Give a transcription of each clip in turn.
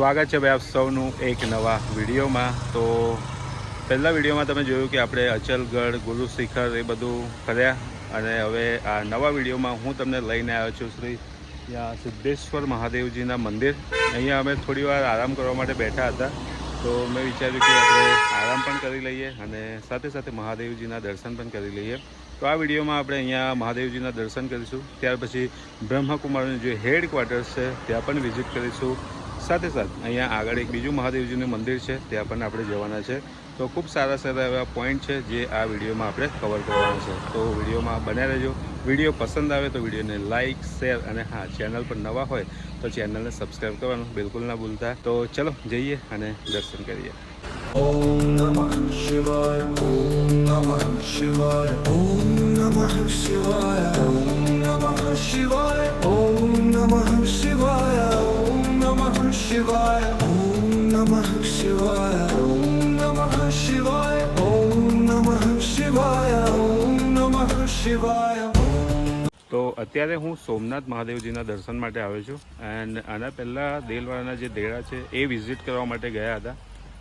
સ્વાગત છે ભાઈ આપ સૌનું એક નવા વિડીયોમાં. તો પહેલાં વિડીયોમાં તમે જોયું કે આપણે અચલગઢ ગુરુ શિખર એ બધું ફર્યા અને હવે આ નવા વિડીયોમાં હું તમને લઈને આવ્યો છું શ્રી ત્યાં સિદ્ધેશ્વર મહાદેવજીના મંદિર. અહીંયા અમે થોડી વાર આરામ કરવા માટે બેઠા હતા. તો મેં વિચાર્યું કે આપણે આરામ પણ કરી લઈએ અને સાથે સાથે મહાદેવજીના દર્શન પણ કરી લઈએ. તો આ વિડીયોમાં આપણે અહીંયા મહાદેવજીના દર્શન કરીશું. ત્યાર પછી બ્રહ્મકુમારનું જે હેડ ક્વાર્ટર્સ છે, ત્યાં પણ વિઝિટ કરીશું. સાથે સાથે અહીંયા આગળ એક બીજું મહાદેવજીનું મંદિર છે, ત્યાં પણ આપણે જવાના છે. તો ખૂબ સારા સારા એવા પોઈન્ટ છે જે આ વિડીયોમાં આપણે કવર કરવાના છે. તો વિડીયોમાં બન્યા રહેજો. વીડિયો પસંદ આવે તો વિડીયોને લાઇક શેર અને હા ચેનલ પર નવા હોય તો ચેનલને સબસ્ક્રાઈબ કરવાનું બિલકુલ ના ભૂલતા. તો ચલો, જઈએ અને દર્શન કરીએ. ઓમ શિવાય, ઓમ નમઃ શિવાય, ઓમ નમઃ શિવાય, ઓમ નમઃ શિવાય, ઓમ નમઃ શિવાય. શિવાય ઓમ નમઃ શિવાય ઓમ શિવાય ઓમ નમઃ શિવાય ઓમ નમઃ શિવાય તો અત્યારે હું સોમનાથ મહાદેવજીના દર્શન માટે આવ્યો છું. એન્ડ આના પહેલાં દેલવાળાના જે દેડા છે, એ વિઝિટ કરવા માટે ગયા હતા.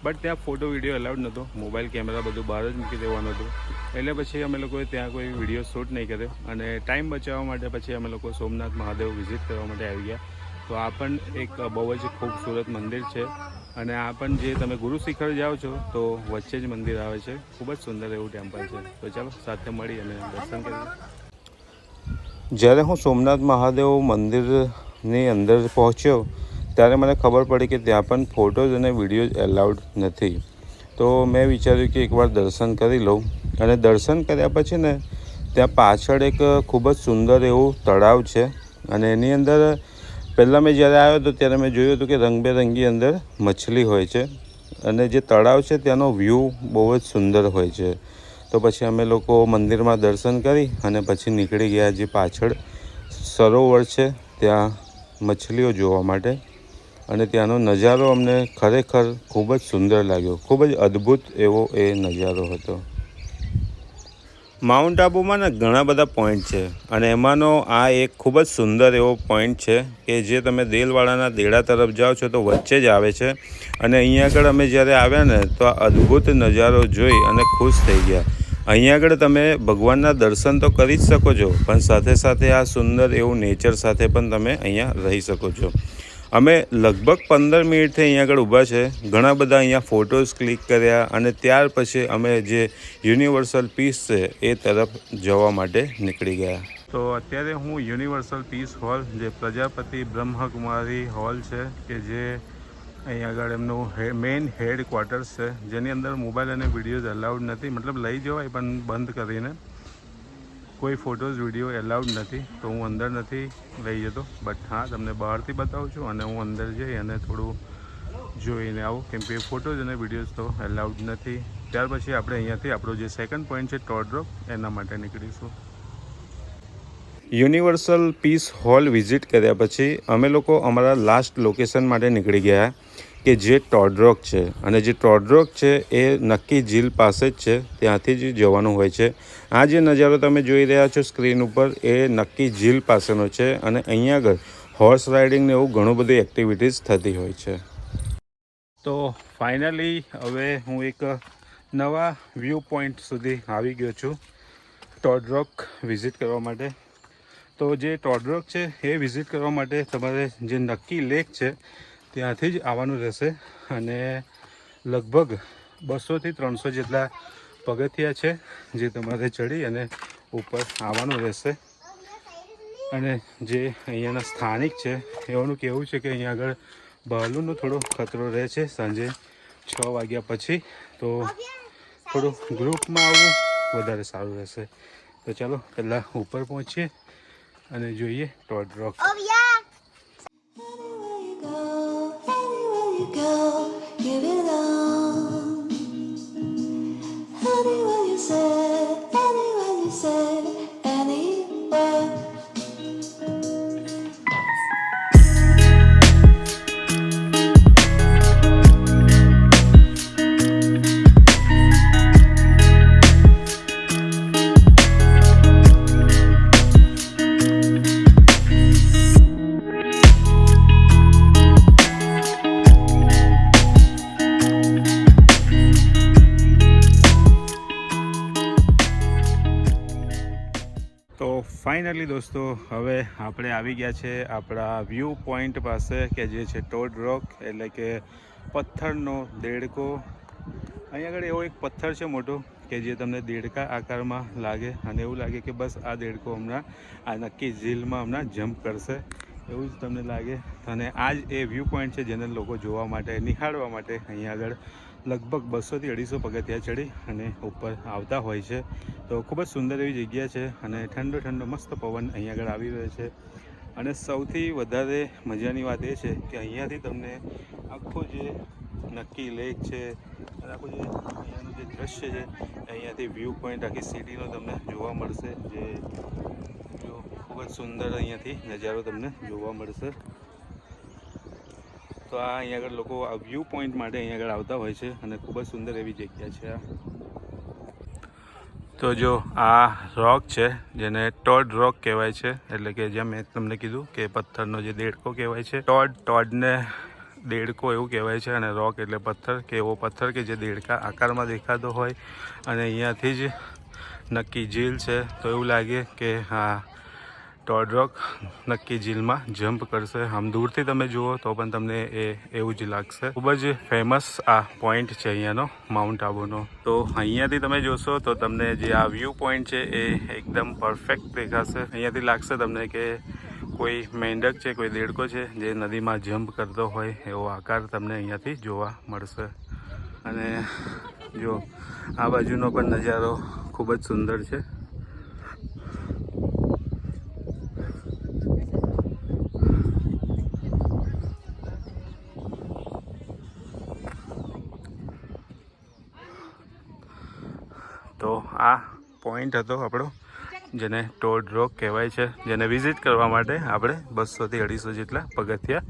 બટ ત્યાં ફોટો વીડિયો એલાઉડ નહોતો. મોબાઈલ કેમેરા બધું બહાર જ મૂકી દેવાનું હતો. એટલે પછી અમે લોકોએ ત્યાં કોઈ વીડિયો શૂટ નહીં કર્યો. અને ટાઈમ બચાવવા માટે પછી અમે લોકો સોમનાથ મહાદેવ વિઝિટ કરવા માટે આવી ગયા. તો આ પણ એક બહુ જ ખૂબસૂરત મંદિર છે. અને આ પણ જે તમે ગુરુ શિખર જાઓ છો, તો વચ્ચે જ મંદિર આવે છે. ખૂબ જ સુંદર એવું ટેમ્પલ છે. તો ચાલો, સાથે મળી અને દર્શન કરીએ. જ્યારે હું સોમનાથ મહાદેવ મંદિરની અંદર પહોંચ્યો, ત્યારે મને ખબર પડી કે ત્યાં પણ ફોટોઝ અને વિડીયોઝ એલાઉડ નથી. તો મેં વિચાર્યું કે એકવાર દર્શન કરી લઉં. અને દર્શન કર્યા પછી ને, ત્યાં પાછળ એક ખૂબ જ સુંદર એવું તળાવ છે. અને એની અંદર પહેલાં મેં જ્યારે આવ્યો હતો ત્યારે મેં જોયું હતું કે રંગબેરંગી અંદર મછલી હોય છે. અને જે તળાવ છે ત્યાંનો વ્યૂ બહુ જ સુંદર હોય છે. તો પછી અમે લોકો મંદિરમાં દર્શન કરી અને પછી નીકળી ગયા જે પાછળ સરોવર છે, ત્યાં મછલીઓ જોવા માટે. અને ત્યાંનો નજારો અમને ખરેખર ખૂબ જ સુંદર લાગ્યો. ખૂબ જ અદ્ભુત એવો એ નજારો હતો. માઉન્ટ આબુમાં ને ઘણા બધા પોઈન્ટ છે અને એમાંનો આ એક ખૂબ જ સુંદર એવો પોઈન્ટ છે કે જે તમે દેલવાડાના દેડા તરફ જાઓ છો તો વચ્ચે જ આવે છે. અને અહીંયા આગળ અમે જ્યારે આવ્યા ને તો આ અદ્ભુત નજારો જોઈ અને ખુશ થઈ ગયા. અહીંયા આગળ તમે ભગવાનના દર્શન તો કરી જ શકો છો, પણ સાથે સાથે આ સુંદર એવું નેચર સાથે પણ તમે અહીંયા રહી શકો છો. અમે લગભગ પંદર મિનિટથી અહીંયા આગળ ઊભા છે. ઘણા બધા અહીંયા ફોટોઝ ક્લિક કર્યા અને ત્યાર પછી અમે જે યુનિવર્સલ પીસ છે એ તરફ જવા માટે નીકળી ગયા. તો અત્યારે હું યુનિવર્સલ પીસ હોલ, જે પ્રજાપતિ બ્રહ્મકુમારી હોલ છે, કે જે અહીંયા આગળ એમનું મેઇન હેડ ક્વાર્ટર્સ છે, જેની અંદર મોબાઈલ અને વિડીયોઝ અલાઉડ નથી. મતલબ લઈ જવાય પણ બંધ કરીને. કોઈ ફોટોઝ વીડિયો એલાઉડ નથી, તો હું અંદર નથી લઈ જતો. બટ હા, તમને બહારથી બતાવું છું અને હું અંદર જઈ અને થોડું જોઈને આવું. કેમ કે ફોટોઝ અને વિડીયોઝ તો એલાઉડ નથી. ત્યાર પછી આપણે અહીંયાથી આપણો જે સેકન્ડ પોઈન્ટ છે ટોડ ડ્રોપ એના માટે નીકળીશું. યુનિવર્સલ પીસ હોલ વિઝિટ કર્યા પછી અમે લોકો અમારા લાસ્ટ લોકેશન માટે નીકળી ગયા કે જે ટોડરોક છે. અને જે ટોડરોક છે એ નક્કી ઝીલ પાસે જ છે. ત્યાંથી જ જવાનું હોય છે. આ જે નજારો તમે જોઈ રહ્યા છો સ્ક્રીન ઉપર એ નક્કી ઝીલ પાસેનો છે અને અહીંયા આગળ હોર્સ રાઇડિંગ ને એવું ઘણું બધી એક્ટિવિટીઝ થતી હોય છે. તો ફાઇનલી હવે હું એક નવા વ્યૂ પોઈન્ટ સુધી આવી ગયો છું ટોડરોક વિઝિટ કરવા માટે. તો જે ટોડરોક છે, એ વિઝિટ કરવા માટે તમારે જે નક્કી લેક છે, ત્યાંથી જ આવવાનું રહેશે. અને લગભગ બસોથી ત્રણસો જેટલા પગથિયા છે, જે તમારે ચડી અને ઉપર આવવાનું રહેશે. અને જે અહીંયાના સ્થાનિક છે એવાનું કહેવું છે કે અહીંયા આગળ ભાલુનો થોડો ખતરો રહે છે. સાંજે છ વાગ્યા પછી તો થોડું ગ્રુપમાં આવવું વધારે સારું રહેશે. તો ચાલો પહેલાં ઉપર પહોંચીએ. અને જોઈએ ટોડ રોક ફાઇનલી દોસ્તો, હવે આપણે આવી ગયા છે આપણા વ્યૂ પોઈન્ટ પાસે, કે જે છે ટોડ રોક, એટલે કે પથ્થરનો દેડકો. અહીંયા આગળ એવો એક પથ્થર છે મોટો, કે જે તમને દેડકા આકારમાં લાગે, અને એવું લાગે કે બસ આ દેડકો હમણાં, આ નક્કી ઝીલમાં હમણાં જમ્પ કરશે. એવું જ તમને લાગે. અને આ જ એ વ્યૂ પોઈન્ટ છે જેને લોકો જોવા માટે, નિહાળવા માટે અહીંયા આગળ લગભગ બસોથી અઢીસો પગથિયા ચડી અને ઉપર આવતા હોય છે. તો ખૂબ જ સુંદર એવી જગ્યા છે અને ઠંડો ઠંડો મસ્ત પવન અહીંયા આગળ આવી રહ્યો છે. અને સૌથી વધારે મજાની વાત એ છે કે અહીંયાથી તમને આખો જે નક્કી લેક છે અને આખું જે અહીંયાનું જે દ્રશ્ય છે, અહીંયાથી વ્યૂ પોઈન્ટ આખી સિટીનો તમને જોવા મળશે. જો ખૂબ જ સુંદર અહીંયાથી નજારો તમને જોવા મળશે. તો આ અહીંયા આગળ લોકો આ વ્યૂ પોઈન્ટ માટે અહીંયા આગળ આવતા હોય છે અને ખૂબ જ સુંદર એવી જગ્યા છે તો જો આ રોક છે, જેને ટોડ રોક કહેવાય છે, એટલે કે જેમ મેં તમને કીધું કે પથ્થરનો જે દેડકો કહેવાય છે. ટોડ ટોડને દેડકો એવું કહેવાય છે અને રોક એટલે પથ્થર, કે એવો પથ્થર કે જે દેડકા આકારમાં દેખાતો હોય. અને અહીંયાથી જ નક્કી ઝીલ છે. તો એવું લાગે કે હા ટોડ રોક નક્કી ઝીલમાં જમ્પ કરશે. આમ દૂરથી તમે જુઓ તો પણ તમને એ એવું જ લાગશે. ખૂબ જ ફેમસ આ પોઈન્ટ છે અહીંયાનો માઉન્ટ આબુનો તો અહીંયાથી તમે જોશો તો તમને જે આ વ્યૂ પોઈન્ટ છે એ એકદમ પરફેક્ટ દેખાશે. અહીંયાથી લાગશે તમને કે કોઈ મેંઢક છે, કોઈ દેડકો છે જે નદીમાં જમ્પ કરતો હોય એવો આકાર તમને અહીંયાથી જોવા મળશે. અને જો આ બાજુનો પણ નજારો ખૂબ જ સુંદર છે તો આ પોઈન્ટ હતો આપણો, જેને ટોડ રોક કહેવાય છે, જેને વિઝિટ કરવા માટે આપણે બસોથી અઢીસો જેટલા પગથિયા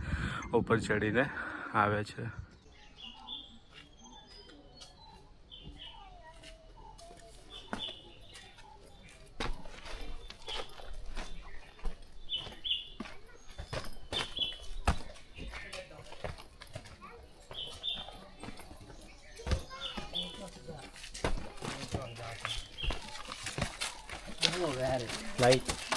ઉપર ચડીને આવે છે. Light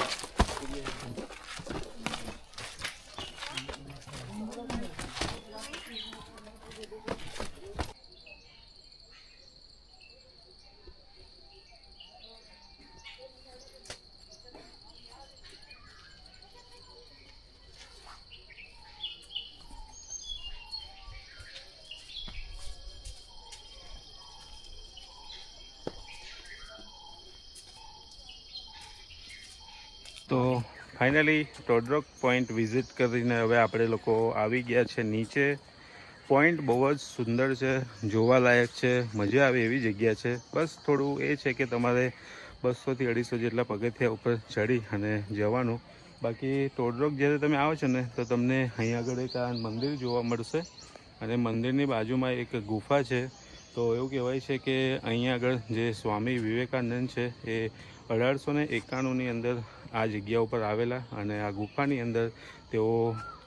તો ફાઇનલી ટોડરોક પોઈન્ટ વિઝિટ કરીને હવે આપણે લોકો આવી ગયા છે નીચે. પોઈન્ટ બહુ જ સુંદર છે, જોવાલાયક છે, મજા આવે એવી જગ્યા છે. બસ થોડું એ છે કે તમારે બસોથી અઢીસો જેટલા પગથિયા ઉપર ચડી અને જવાનું. બાકી ટોડરોક જ્યારે તમે આવો છો ને, તો તમને અહીં આગળ એક આ મંદિર જોવા મળશે. અને મંદિરની બાજુમાં એક ગુફા છે. તો એવું કહેવાય છે કે અહીંયા આગળ જે સ્વામી વિવેકાનંદ છે, એ અઢારસો ને એકાણુંની અંદર આ જગ્યા ઉપર આવેલા અને આ ગુફાની અંદર તેઓ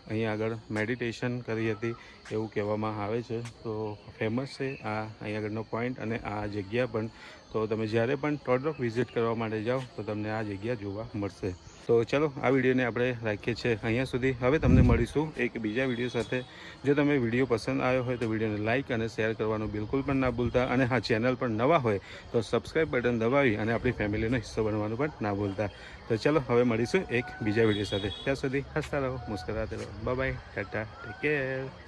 અહીંયા આગળ મેડિટેશન કરી હતી એવું કહેવામાં આવે છે. તો ફેમસ છે આ અહીં આગળનો પોઈન્ટ અને આ જગ્યા પણ. તો તમે જ્યારે પણ ટોડરોક વિઝિટ કરવા માટે જાઓ તો તમને આ જગ્યા જોવા મળશે. તો ચલો, આ વિડીયોને આપણે રાખીએ છીએ અહીંયા સુધી. હવે તમને મળીશું એક બીજા વીડિયો સાથે. જો તમે વીડિયો પસંદ આવ્યો હોય તો વિડીયોને લાઇક અને શેર કરવાનું બિલકુલ પણ ના ભૂલતા. અને હા, ચેનલ પર નવા હોય તો સબસ્ક્રાઈબ બટન દબાવી અને આપણી ફેમિલીનો હિસ્સો બનવાનું પણ ના ભૂલતા. તો ચલો, હવે મળીશું એક બીજા વીડિયો સાથે. ત્યાં સુધી હસતા રહો, મુસ્કરાતે રહો. By Tata take care